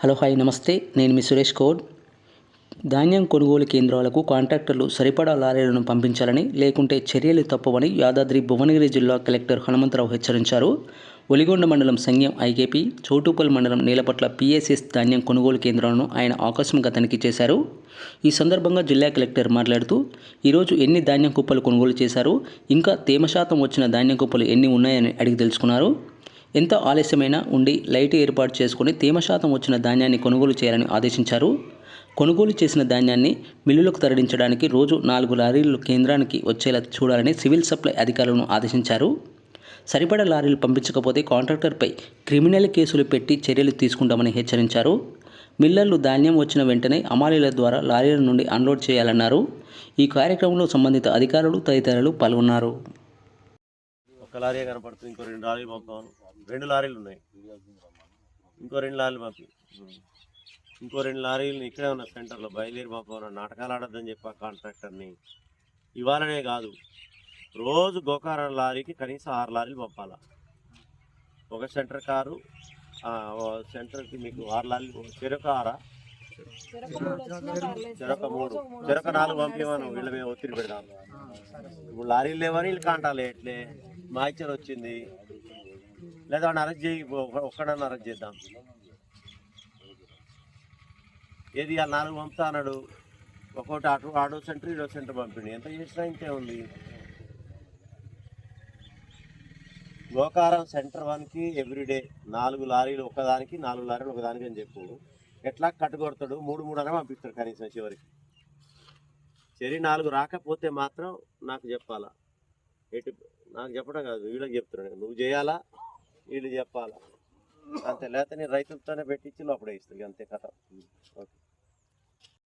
Hello hi నమస్తే. నేను మీ సురేష్ కౌడ్. ధాన్యం కొనుగోలు కేంద్రాలకు కాంట్రాక్టర్లు సరిపడా లారీలను పంపించాలని లేకుంటే చర్యలు తప్పవని యాదాద్రి భువనగిరి జిల్లా కలెక్టర్ హనుమంతరావు హెచ్చరించారు. ఒలిగొండ మండలం సంఘం ఐకేపీ చౌటుపల్ మండలం నీలపట్ల పిఎస్ఎస్ ధాన్యం కొనుగోలు కేంద్రాలను ఆయన ఆకస్మిక తనిఖీ చేశారు. ఈ సందర్భంగా జిల్లా కలెక్టర్ మాట్లాడుతూ ఈరోజు ఎన్ని ధాన్యం కుప్పలు కొనుగోలు చేశారు? ఇంకా తేమ శాతం వచ్చిన ధాన్యం కుప్పలు ఎన్ని ఉన్నాయని అడిగి తెలుసుకున్నారు. ఎంత ఆలస్యమైనా ఉండి లైట్ ఏర్పాటు చేసుకుని తేమ శాతం వచ్చిన ధాన్యాన్ని కొనుగోలు చేయాలని ఆదేశించారు. కొనుగోలు చేసిన ధాన్యాన్ని మిల్లులకు తరలించడానికి రోజు నాలుగు లారీలు కేంద్రానికి వచ్చేలా చూడాలని సివిల్ సప్లై అధికారులను ఆదేశించారు. సరిపడా లారీలు పంపించకపోతే కాంట్రాక్టర్పై క్రిమినల్ కేసులు పెట్టి చర్యలు తీసుకుంటామని హెచ్చరించారు. మిల్లర్లు ధాన్యం వచ్చిన వెంటనే అమాలీల ద్వారా లారీల నుండి అన్లోడ్ చేయాలన్నారు. ఈ కార్యక్రమంలో సంబంధిత అధికారులు తదితరులు పాల్గొన్నారు. ఒక లారీ కనపడుతుంది. ఇంకో రెండు లారీలు పంపాను రెండు లారీలు ఉన్నాయి. ఇంకో రెండు లారీలు పంపి. ఇంకో రెండు లారీలు ఇక్కడే ఉన్న సెంటర్లో బయలుదేరి పంపాను నాటకాలు ఆడొద్దని చెప్పి ఆ కాంట్రాక్టర్ని. ఇవాళనే కాదు. రోజు గోకారం లారీకి కనీసం ఆరు లారీలు పంపాలా? ఒక సెంటర్ కారు సెంటర్కి మీకు ఆరు లారీలు చెరొక ఆరా? చెరొక మూడు. చెరొక నాలుగు పంపించమను వీళ్ళ మీద ఒత్తిడి పెడదాం. ఇప్పుడు లారీలు లేవని వీళ్ళు కాంటాలి ఎట్లే మాయిచర్ వచ్చింది. లేదా వాడిని అరెస్ట్ చేయి ఒక్కడన్నా అరెస్ట్ చేద్దాం. ఏది ఆ నాలుగు పంపుతా అన్నాడు. ఒక్కొక్కటి అటు ఆడో సెంటర్ ఇడో సెంటర్ పంపిండు. ఎంత చేసినా ఇంతే ఉంది. గోకారం సెంటర్ వన్కి ఎవ్రీడే నాలుగు లారీలు ఒకదానికి నాలుగు లారీలు ఒకదానికి అని చెప్పు. ఎట్లా కట్టుకొడతాడు? మూడు మూడు అనే పంపిస్తాడు కనీసం చివరికి. చెరి నాలుగు రాకపోతే మాత్రం నాకు చెప్పాలా? ఎటు నాకు చెప్పడం కాదు వీళ్ళకి చెప్తున్నాను నువ్వు చేయాలా? వీళ్ళు చెప్పాలా? అంతే. లేకపోతే నేను రైతులతోనే పెట్టించి లోపడే ఇస్తుంది అంతే కథ. ఓకే.